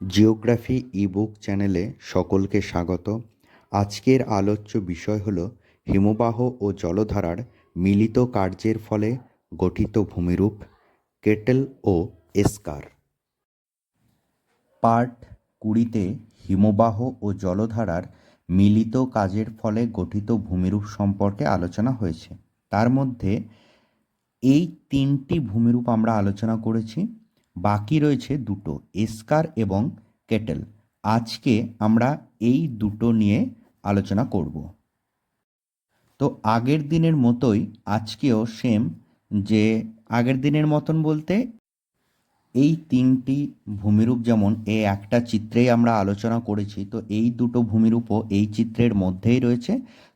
Geography ebook চ্যানেলে সকলকে স্বাগত। আজকের আলোচ্য বিষয় হল হিমবাহ ও জলধারার মিলিত কার্যের ফলে গঠিত ভূমিরূপ, কেটেল ও এস্কার। পার্ট কুড়িতে হিমবাহ ও জলধারার মিলিত কাজের ফলে গঠিত ভূমিরূপ সম্পর্কে আলোচনা হয়েছে। তার মধ্যে এই তিনটি ভূমিরূপ আমরা আলোচনা করেছি। বাকি রয়েছে দুটো, এস্কার এবং কেটেল। আজকে আমরা এই দুটো নিয়ে আলোচনা করব। তো আগের দিনের মতোই আজকেও সেম যে আগের দিনের মতন বলতে এই তিনটি ভূমিরূপ যেমন এই একটা চিত্রেই আমরা আলোচনা করেছি, তো এই দুটো ভূমিরূপও এই চিত্রের মধ্যেই রয়েছে।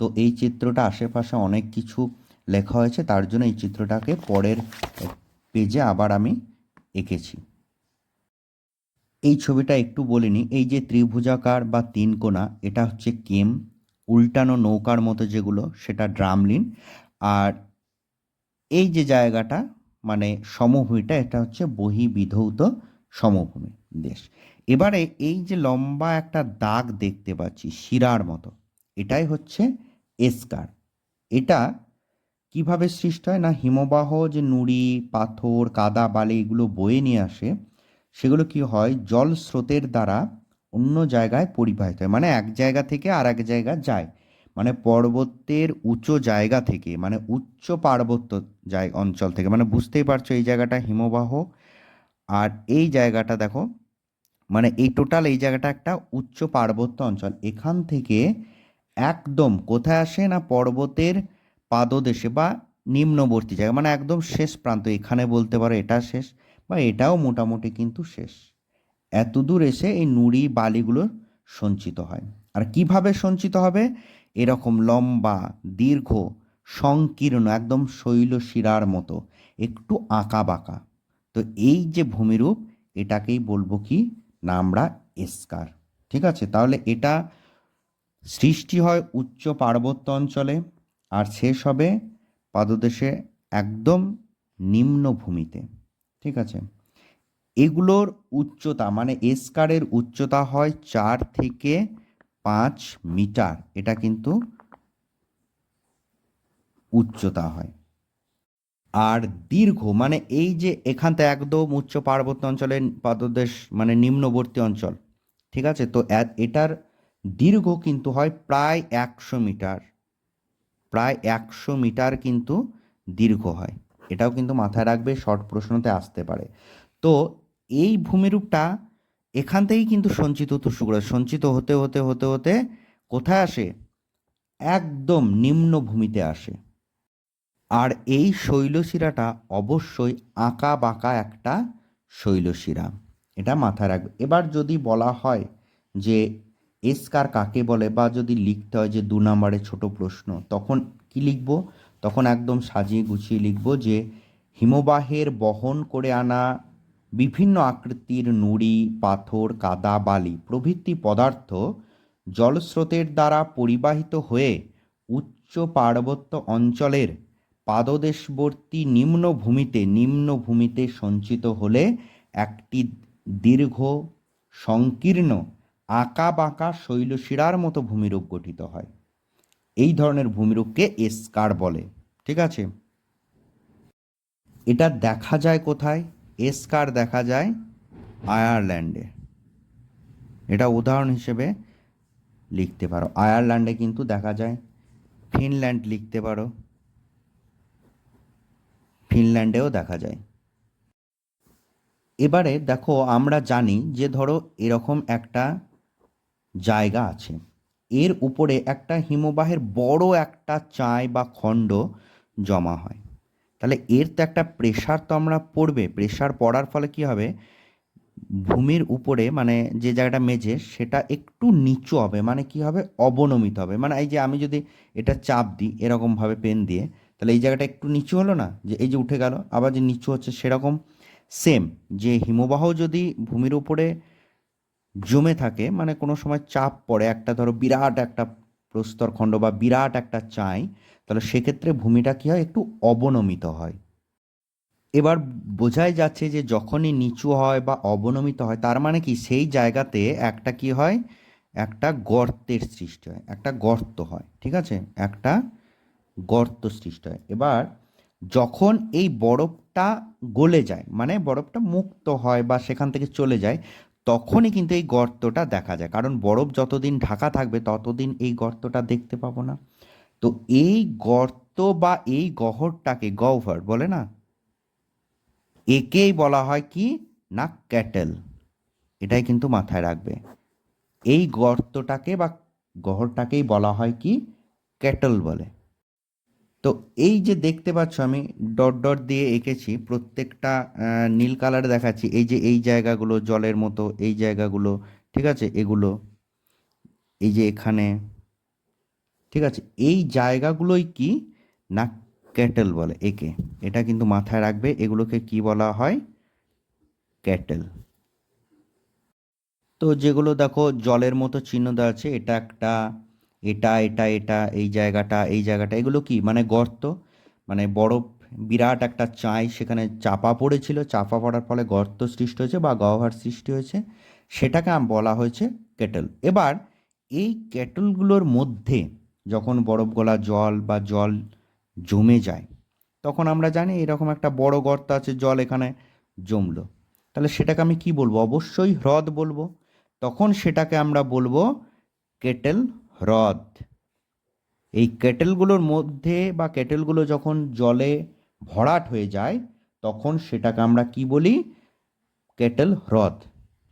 তো এই চিত্রটা আশেপাশে অনেক কিছু লেখা হয়েছে, তার জন্য এই চিত্রটাকে পরের পেজে আবার আমি এঁকেছি। এই ছবিটা একটু বলিনি, এই যে ত্রিভুজাকার বা তিন কোণা, এটা হচ্ছে কেম, উল্টানো নৌকার মতো যেগুলো, সেটা ড্রামলিন। আর এই যে জায়গাটা মানে সমভূমিটা, এটা হচ্ছে বহিবিধৌত সমভূমি দেশ। এবারে এই যে লম্বা একটা দাগ দেখতে পাচ্ছি, শিরার মতো, এটাই হচ্ছে এসকার। এটা কীভাবে সৃষ্টি হয় না হিমবাহ যে নুড়ি, পাথর, কাদা, বালি এগুলো বয়ে নিয়ে আসে, সেগুলো কি হয়? জল স্রোতের দ্বারা অন্য জায়গায় পরিবাহিত হয়। মানে এক জায়গা থেকে আর এক জায়গা যায়। মানে পর্বতের উঁচু জায়গা থেকে মানে উচ্চ পার্বত্য জায় অঞ্চল থেকে। মানে বুঝতেই পারছ এই জায়গাটা হিমবাহ। আর এই জায়গাটা দেখো মানে এই টোটাল এই জায়গাটা একটা উচ্চ পার্বত্য অঞ্চল। এখান থেকে একদম কোথায় আসে না পর্বতের পাদদেশে বা নিম্নবর্তী জায়গা মানে একদম শেষ প্রান্ত, এখানে বলতে পারো এটা শেষ বা এটাও মোটামুটি কিন্তু শেষ। এত দূর এসে এই নুড়ি বালিগুলো সঞ্চিত হয়। আর কীভাবে সঞ্চিত হবে? এরকম লম্বা, দীর্ঘ, সংকীর্ণ, একদম শৈল শিরার মতো, একটু আঁকা বাঁকা। তো এই যে ভূমিরূপ, এটাকেই বলব কি? না আমরা এস্কার। ঠিক আছে? তাহলে এটা সৃষ্টি হয় উচ্চ পার্বত্য অঞ্চলে। আর শেষ হবে পাদদেশে একদম নিম্ন ভূমিতে ঠিক আছে? এগুলোর উচ্চতা মানে এসকারের উচ্চতা হয় চার থেকে পাঁচ মিটার। এটা কিন্তু উচ্চতা হয়। আর দীর্ঘ মানে এই যে এখান থেকে একদম উচ্চ পার্বত্য অঞ্চলের পাদদেশ মানে নিম্নবর্তী অঞ্চল, ঠিক আছে? তো এটার দীর্ঘ কিন্তু হয় প্রায় একশো মিটার। প্রায় একশো মিটার কিন্তু দীর্ঘ হয়। এটাও কিন্তু মাথায় রাখবে, শর্ট প্রশ্নতে আসতে পারে। তো এই ভূমিরূপটা এখান থেকেই কিন্তু সঞ্চিত করে সঞ্চিত হতে হতে হতে হতে কোথায় আসে? একদম নিম্ন ভূমিতে আসে। আর এই শৈলশিরাটা অবশ্যই আঁকা বাঁকা একটা শৈলশিরা। এটা মাথায় রাখবে। এবার যদি বলা হয় যে এসকার কাকে বলে? বা যদি লিখতে হয় যে দু নম্বরে ছোট প্রশ্ন, তখন কি লিখব? তখন একদম সাজিয়ে গুছিয়ে লিখব যে হিমবাহের বহন করে আনা বিভিন্ন আকৃতির নুড়ি, পাথর, কাদা, বালি প্রভৃতি পদার্থ জলস্রোতের দ্বারা পরিবাহিত হয়ে উচ্চ পার্বত্য অঞ্চলের পাদদেশবর্তী নিম্নভূমিতে নিম্নভূমিতে সঞ্চিত হলে একটি দীর্ঘ, সংকীর্ণ আঁকা বাঁকা শৈলশিরার মতো ভূমিরূপ গঠিত হয়। এই ধরনের ভূমিরূপকে এসকার বলে, ঠিক আছে? এটা দেখা যায় কোথায়? এসকার দেখা যায় আয়ারল্যান্ডে। এটা উদাহরণ হিসেবে লিখতে পারো। আয়ারল্যান্ডে কিন্তু দেখা যায়, ফিনল্যান্ড লিখতে পারো। ফিনল্যান্ডেও দেখা যায়। এবারে দেখো, আমরা জানি যে ধরো এরকম একটা জায়গা আছে। এর উপরে একটা হিমবাহের বড় একটা চায় বা খণ্ড জমা হয়। তাহলে এর তো একটা প্রেশার তো আমরা পড়বে। প্রেশার পড়ার ফলে কি হবে? ভূমির উপরে মানে যে জায়গাটা মেঝে সেটা একটু নিচু হবে। মানে কি হবে? অবনমিত হবে। মানে এই যে আমি যদি এটা চাপ দিই এরকমভাবে পেন দিয়ে, তাহলে এই জায়গাটা একটু নিচু হলো না? যে এই যে উঠে গেল, আবার যে নিচু হচ্ছে সেরকম সেম যে হিমবাহ যদি ভূমির উপরে জমে থাকে মানে কোনো সময় চাপ পড়ে, একটা ধরো বিরাট একটা প্রস্তরখণ্ড বা বিরাট একটা চাই, তাহলে সেক্ষেত্রে ভূমিটা কী হয়? একটু অবনমিত হয়। এবার বোঝাই যাচ্ছে যে যখনই নিচু হয় বা অবনমিত হয়, তার মানে কি? সেই জায়গাতে একটা কি হয়? একটা গর্তের সৃষ্টি হয়, একটা গর্ত হয়, ঠিক আছে? একটা গর্ত সৃষ্টি হয়। এবার যখন এই বরফটা গলে যায় মানে বরফটা মুক্ত হয় বা সেখান থেকে চলে যায় তখনই কিন্তু এই গর্তটা দেখা যায়। কারণ বরফ যতদিন ঢাকা থাকবে, ততদিন এই গর্তটা দেখতে পাবো না। তো এই গর্ত বা এই গহরটাকে গহ্বর বলে না? একেই বলা হয় কি? না, ক্যাটেল। এটাই কিন্তু মাথায় রাখবে। এই গর্তটাকে বা গহরটাকেই বলা হয় কি? ক্যাটল বলে। তো এই যে দেখতে পাচ্ছ আমি ডট ডট দিয়ে এঁকেছি, প্রত্যেকটা নীল কালার দেখাচ্ছি। এই যে এই জায়গাগুলো, জলের মতো এই জায়গাগুলো, ঠিক আছে? এগুলো, এই যে এখানে, ঠিক আছে? এই জায়গাগুলোই কি? না, ক্যাটেল বলে একে। এটা কিন্তু মাথায় রাখবে, এগুলোকে কি বলা হয়? ক্যাটেল। তো যেগুলো দেখো, জলের মতো চিহ্ন দেওয়া আছে, এটা একটা এটা এটা এটা, এই জায়গাটা এই জায়গাটা, এগুলো কি? মানে গর্ত? মানে বরফ বিরাট একটা চাই সেখানে চাপা পড়েছিল, চাপা পড়ার ফলে গর্ত সৃষ্টি হয়েছে বা গহ্বর সৃষ্টি হয়েছে। সেটাকে বলা হয়েছে কেটল। এবার এই কেটলগুলোর মধ্যে যখন বরফ গলা জল বা জল জমে যায়, তখন আমরা জানি এরকম একটা বড় গর্ত আছে, জল এখানে জমলো। তাহলে সেটাকে আমি কি বলব? অবশ্যই হ্রদ বলব। তখন সেটাকে আমরা বলব কেটেল হ্রদ। এই কেটেলগুলোর মধ্যে বা কেটেলগুলো যখন জলে ভরাট হয়ে যায়, তখন সেটাকে আমরা কি বলি? কেটেল হ্রদ।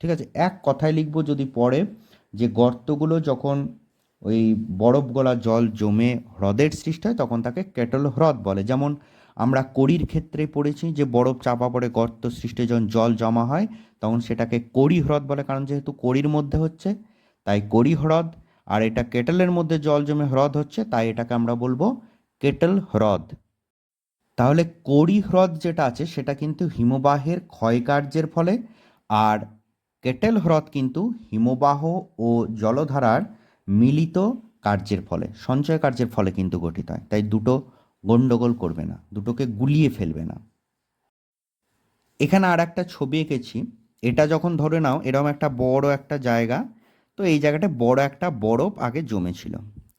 ঠিক আছে? এক কথায় লিখব যদি পড়ে যে গর্তগুলো যখন ওই বরফ গলা জল জমে হ্রদের সৃষ্টি হয়, তখন তাকে কেটল হ্রদ বলে। যেমন আমরা কড়ির ক্ষেত্রে পড়েছি যে বরফ চাপা পড়ে গর্ত সৃষ্টি যখন জল জমা হয়, তখন সেটাকে কড়ি হ্রদ বলে। কারণ যেহেতু কড়ির মধ্যে হচ্ছে, তাই কড়ি হ্রদ আর এটা কেটেলের মধ্যে জল জমে হ্রদ হচ্ছে, তাই এটাকে আমরা বলব কেটেল হ্রদ। তাহলে কড়ি হ্রদ যেটা আছে, সেটা কিন্তু হিমবাহের ক্ষয়কার্যের ফলে, আর কেটেল হ্রদ কিন্তু হিমবাহ ও জলধারার মিলিত কার্যের ফলে, সঞ্চয় কার্যের ফলে কিন্তু গঠিত হয়। তাই দুটো গন্ডগোল করবে না, দুটোকে গুলিয়ে ফেলবে না। এখানে আর একটা ছবি এঁকেছি। এটা যখন ধরে নাও এরকম একটা বড় একটা জায়গা তো এই জায়গাটা বড় একটা বরফ আগে জমেছিল।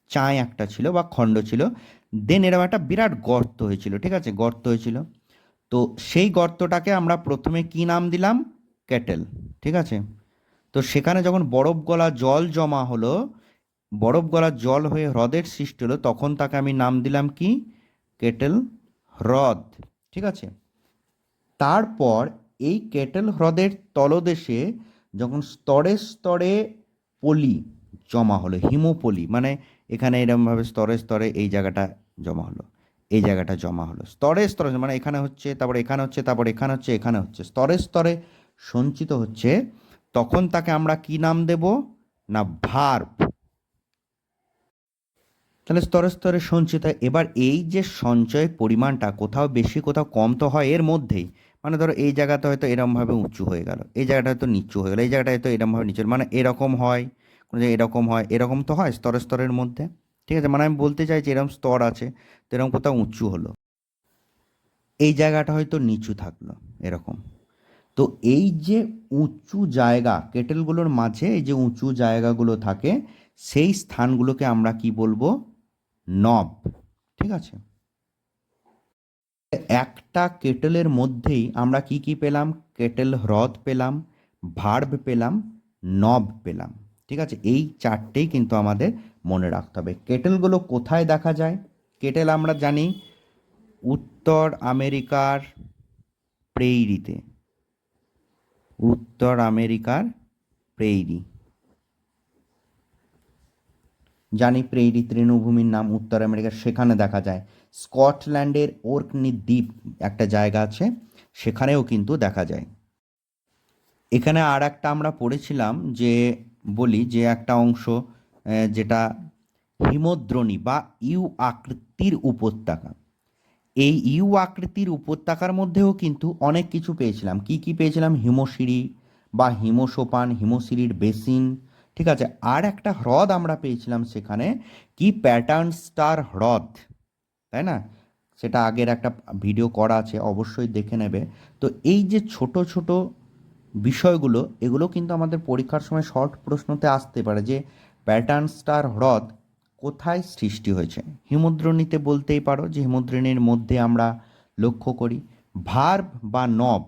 চায় একটা ছিল বা খণ্ড ছিল। দেন এরকম একটা বিরাট গর্ত হয়েছিল, ঠিক আছে? গর্ত হয়েছিল। তো সেই গর্তটাকে আমরা প্রথমে কি নাম দিলাম? ক্যাটেল ঠিক আছে? তো সেখানে যখন বরফ গলা জল জমা হলো, বরফ গলা জল হয়ে হ্রদের সৃষ্টি হলো, তখন তাকে আমি নাম দিলাম কি? কেটেল হ্রদ, ঠিক আছে? তারপর এই কেটেল হ্রদের তলদেশে যখন স্তরে স্তরে পলি জমা হলো, হিমপলি মানে এখানে এরকমভাবে স্তরে স্তরে এই জায়গাটা জমা হলো, এই জায়গাটা জমা হলো। স্তরে স্তরে মানে এখানে হচ্ছে, তারপর এখানে হচ্ছে, তারপর এখানে হচ্ছে এখানে হচ্ছে। স্তরে স্তরে সঞ্চিত হচ্ছে, তখন তাকে আমরা কি নাম দেব? না, ভার্ব। তাহলে স্তরে স্তরে সঞ্চিত। এবার এই যে সঞ্চয় পরিমাণটা কোথাও বেশি, কোথাও কম তো হয়, এর মধ্যেই। মানে ধরো এই জায়গাতে হয়তো এরমভাবে উঁচু হয়ে গেল, এই জায়গাটা হয়তো নিচু হয়ে গেলো, এই জায়গাটা হয়তো এরমভাবে নিচু মানে এরকম হয়, কোনো জায়গায় এরকম হয়, এরকম তো হয় স্তরে স্তরের মধ্যে, ঠিক আছে? মানে আমি বলতে চাইছি এরকম স্তর আছে, তো এরকম কোথাও উঁচু হলো, এই জায়গাটা হয়তো নিচু থাকল, এরকম। তো এই যে উঁচু জায়গা, কেটেলগুলোর মাঝে এই যে উঁচু জায়গাগুলো থাকে, সেই স্থানগুলোকে আমরা কি বলব? নব, ঠিক আছে? একটা কেটেলের মধ্যেই আমরা কি কি পেলাম? কেটেল হ্রদ পেলাম, ভার্ব পেলাম, নব পেলাম। ঠিক আছে? এই চারটেই কিন্তু আমাদের মনে রাখতে হবে। কেটেলগুলো কোথায় দেখা যায়? কেটেল আমরা জানি উত্তর আমেরিকার প্রেইরিতে। উত্তর আমেরিকার প্রেইরি। জানি প্রেইরি তৃণভূমির নাম উত্তর আমেরিকার, সেখানে দেখা যায়। স্কটল্যান্ডের ওর্কনি দ্বীপ একটা জায়গা আছে, সেখানেও কিন্তু দেখা যায়। এখানে আর একটা আমরা পড়েছিলাম যে, বলি যে একটা অংশ যেটা হিমদ্রোণী বা ইউ আকৃতির উপত্যকা। এই ইউ আকৃতির উপত্যকার মধ্যেও কিন্তু অনেক কিছু পেয়েছিলাম। কি কি পেয়েছিলাম? হিমশিরি বা হিমসোপান, হিমশিরির বেসিন ঠিক আছে, আর একটা হ্রদ আমরা পেয়েছিলাম সেখানে, কি প্যাটার্ন স্টার হ্রদ, তাই না? সেটা আগের একটা ভিডিও করা আছে, অবশ্যই দেখে নেবে। তো এই যে ছোট ছোট বিষয়গুলো, এগুলো কিন্তু আমাদের পরীক্ষার সময় শর্ট প্রশ্নতে আসতে পারে যে প্যাটার্ন স্টার হ্রদ কোথায় সৃষ্টি হয়েছে। হিমদ্রণীতে বলতেই পারো যে হিমদ্রণীর মধ্যে আমরা লক্ষ্য করি, ভার্ব বা নব,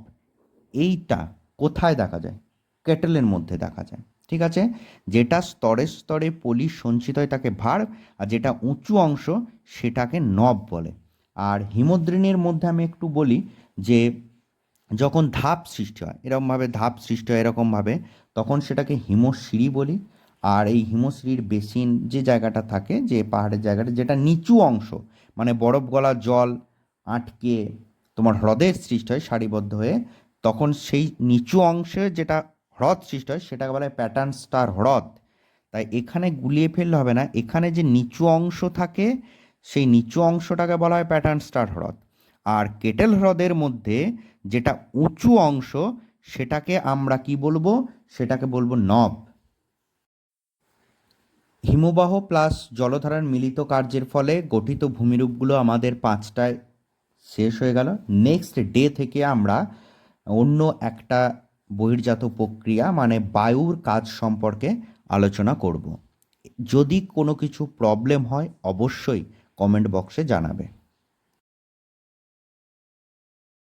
এইটা কোথায় দেখা যায়? কেটেলের মধ্যে দেখা যায়। ঠিক আছে? যেটা স্তরে স্তরে পলি সঞ্চিত হয় তাকে ভার্ব আর যেটা উঁচু অংশ সেটাকে নব বলে। আর হিমদ্রিণীর মধ্যে আমি একটু বলি যে, যখন ধাপ সৃষ্টি হয়, এরকমভাবে ধাপ সৃষ্টি হয়, এরকমভাবে, তখন সেটাকে হিমশিরি বলি। আর এই হিমশ্রীর বেসিন যে জায়গাটা থাকে, যে পাহাড়ের জায়গাটা, যেটা নিচু অংশ মানে বরফ গলা জল আটকে তোমার হ্রদের সৃষ্টি হয়, সারিবদ্ধ হয়ে, তখন সেই নিচু অংশে যেটা হ্রদ সৃষ্টি হয়, সেটাকে বলা হয় প্যাটার্ন স্টার হ্রদ। তাই এখানে গুলিয়ে ফেললে হবে না, এখানে যে নিচু অংশ থাকে, সেই নিচু অংশটাকে বলা হয় প্যাটার্ন স্টার হ্রদ। আর কেটেল হ্রদের মধ্যে যেটা উঁচু অংশ, সেটাকে আমরা কি বলব? সেটাকে বলব নব হিমবাহ প্লাস জলধারার মিলিত কার্যের ফলে গঠিত ভূমিরূপগুলো আমাদের পাঁচটায় শেষ হয়ে গেল। নেক্সট ডে থেকে আমরা অন্য একটা বহির্জাত প্রক্রিয়া মানে বায়ুর কাজ সম্পর্কে আলোচনা করব। যদি কোনো কিছু প্রবলেম হয়, অবশ্যই কমেন্ট বক্সে জানাবে।